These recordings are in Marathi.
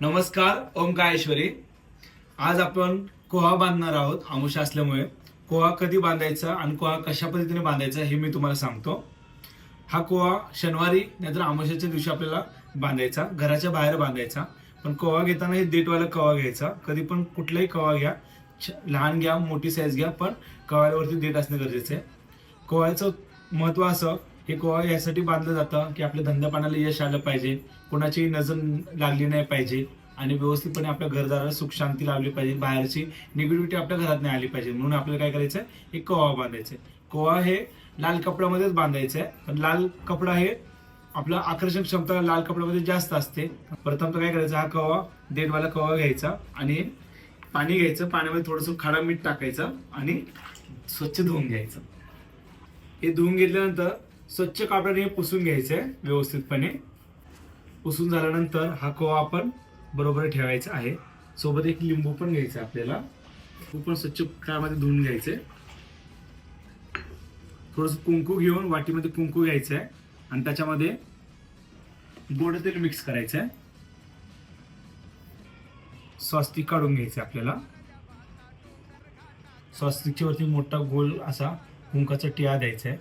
नमस्कार ओंकारेश्वरी आज आपण कोहा बांधणार आहोत आमुषा असल्यामुळे. कोहा कधी बांधायचा आणि कोहा कशा पद्धतीने बांधायचा हे मी तुम्हाला सांगतो. हा कोहा शनिवारी नाहीतर आमुषाच्या दिवशी आपल्याला बांधायचा घराच्या बाहेर बांधायचा. पण कोहा घेताना हे देटवाला कवा घ्यायचा. कधी पण कुठलाही कवा घ्या छ- लहान घ्या मोठी साईज घ्या पण कवाळ्यावरती देठ असणं गरजेचं आहे. कोहाचं महत्त्व असं हे कोहा यासाठी बांधलं जातं की आपल्या धंद्यापाण्याला यश आलं पाहिजे. कोणाची नजर लागली नाही पाहिजे. आणि व्यवस्थितपणे आपल्या घरदाराला सुख शांती लावली पाहिजे. बाहेरची निगेटिव्हिटी आपल्या घरात नाही आली पाहिजे. म्हणून आपल्याला काय करायचं आहे एक कोवा बांधायचं आहे कोवा हे लाल कपड्यामध्येच बांधायचं आहे पण लाल कपडा हे आपलं आकर्षण क्षमता लाल कपड्यामध्ये जास्त असते. प्रथम तर काय करायचं? हा कवा देठवाला कवा घ्यायचा आणि पाणी घ्यायचं. पाण्यामध्ये थोडंसं खाडा मीठ टाकायचं आणि स्वच्छ धुवून घ्यायचं. हे धुवून घेतल्यानंतर स्वच्छ कापडाने हे पुसून घ्यायचं आहे व्यवस्थितपणे. पुसून झाल्यानंतर हा कोवा आपण बरोबर ठेवायचा आहे. सोबत एक लिंबू पण घ्यायचा आहे आपल्याला. लिंबू पण स्वच्छ काळामध्ये धुवून घ्यायचे थोडंसं कुंकू घेऊन वाटीमध्ये कुंकू घ्यायचं आहे आणि त्याच्यामध्ये गोड तेल मिक्स करायचं आहे स्वास्तिक काढून घ्यायचं आपल्याला. स्वास्तिकच्या वरती मोठा गोल असा कुंकाचा टिळा द्यायचा आहे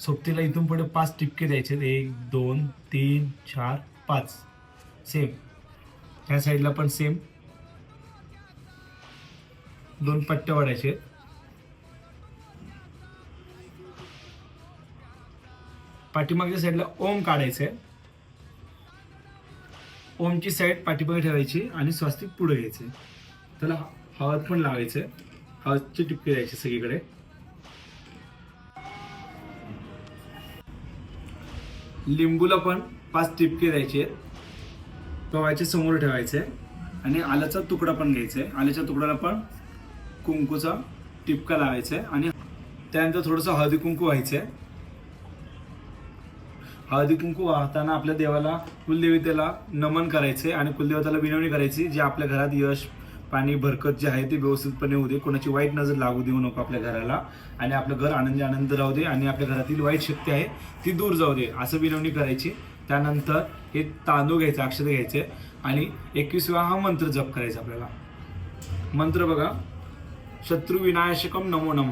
सोबतीला इथून पुढे पाच टिपके द्यायचे आहेत. एक दोन तीन चार पाच. सेम ह्या साईडला पण सेम दोन पट्ट्या वाढायचे आहेत. पाठीमागच्या साईडला ओम काढायचं आहे ओमची साईड पाठीमागे ठेवायची आणि स्वास्तिक पुढे घ्यायचे. त्याला हळद पण लावायचं. हळदचे टिपके द्यायचे सगळीकडे. लिंबूला पण पाच टिपके द्यायचे गव्हाच्या समोर ठेवायचे. आणि आल्याचा तुकडा पण घ्यायचा. आहे आल्याच्या तुकड्याला पण कुंकूचा टिपका लावायचा. आहे आणि त्यानंतर थोडंसं हळदी कुंकू व्हायचं. आहे हळदी कुंकू वाहताना आपल्या देवाला कुलदेवतेला नमन करायचे आणि कुलदेवताला विनवणी करायची जे आपल्या घरात यश पाणी भरकत जे आहे ते व्यवस्थितपणे होऊ दे. कोणाची वाईट नजर लागू देऊ नको आपल्या घराला. आणि आपलं घर आनंदी आनंद राहू दे आणि आपल्या घरातील वाईट शक्ती आहे ती दूर जाऊ दे. असं विनवणी करायची. त्यानंतर हे तांदूळ घ्यायचं अक्षर घ्यायचे आणि एकवीस वेळा हा मंत्र जप करायचा आपल्याला. मंत्र बघा. शत्रू विनायशकम नमो नम.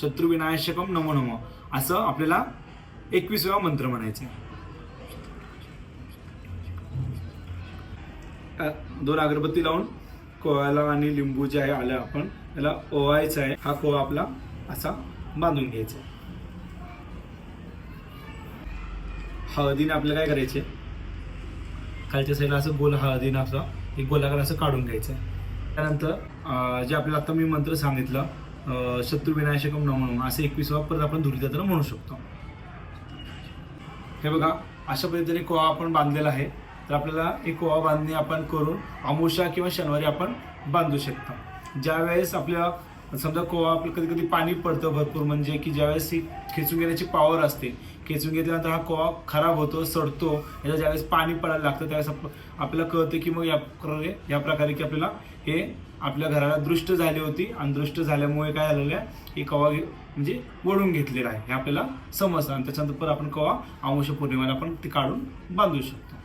शत्रू विनायशकम नमो नम. असं आपल्याला एकवीस वेळा मंत्र म्हणायचे दोन अगरबत्ती लावून कोळ्याला आणि लिंबू जे आहे आलं आपण त्याला ओवायचा आहे. हा कोळा आपला असा बांधून घ्यायचा हळदीने आपल्याला काय करायचे? खालच्या साईडला असं गोल हळदीनं असं एक गोलाकार असं काढून घ्यायचं आहे. त्यानंतर जे आपल्याला आता मी मंत्र सांगितलं शत्रुविनाशकम शत्रू न म्हणून असे एकवीस परत आपण धुरीदात्र म्हणू शकतो. हे बघा अशा पद्धतीने कोवा आपण बांधलेला आहे. तर आपल्याला एक ओवा बांधणी आपण करून अमुषा किंवा शनिवारी आपण बांधू शकतो. ज्यावेळेस आपल्या समजा कोवा आपलं कधी कधी पाणी पडतं भरपूर म्हणजे की ज्यावेळेस ही खेचून घेण्याची पॉवर असते. खेचून घेतल्यानंतर हा कोवा खराब होतो सडतो याच्या ज्यावेळेस पाणी पडायला लागतं त्यावेळेस आप- आपल्याला कळतं की मग या प्रकारे या प्रकारे की आपल्याला हे आपल्या घराला दृष्ट झाली होती आणि दृष्ट झाल्यामुळे काय झालेलं आहे की कवा म्हणजे वळून घेतलेला आहे हे आपल्याला समजतं. आणि त्याच्यानंतर आपण कवा अमावस्या पौर्णिमेला आपण ते काढून बांधू शकतो.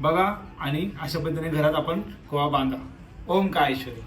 बघा आणि अशा पद्धतीने घरात आपण गोवा बांधा. ओम काय ऐश्वरी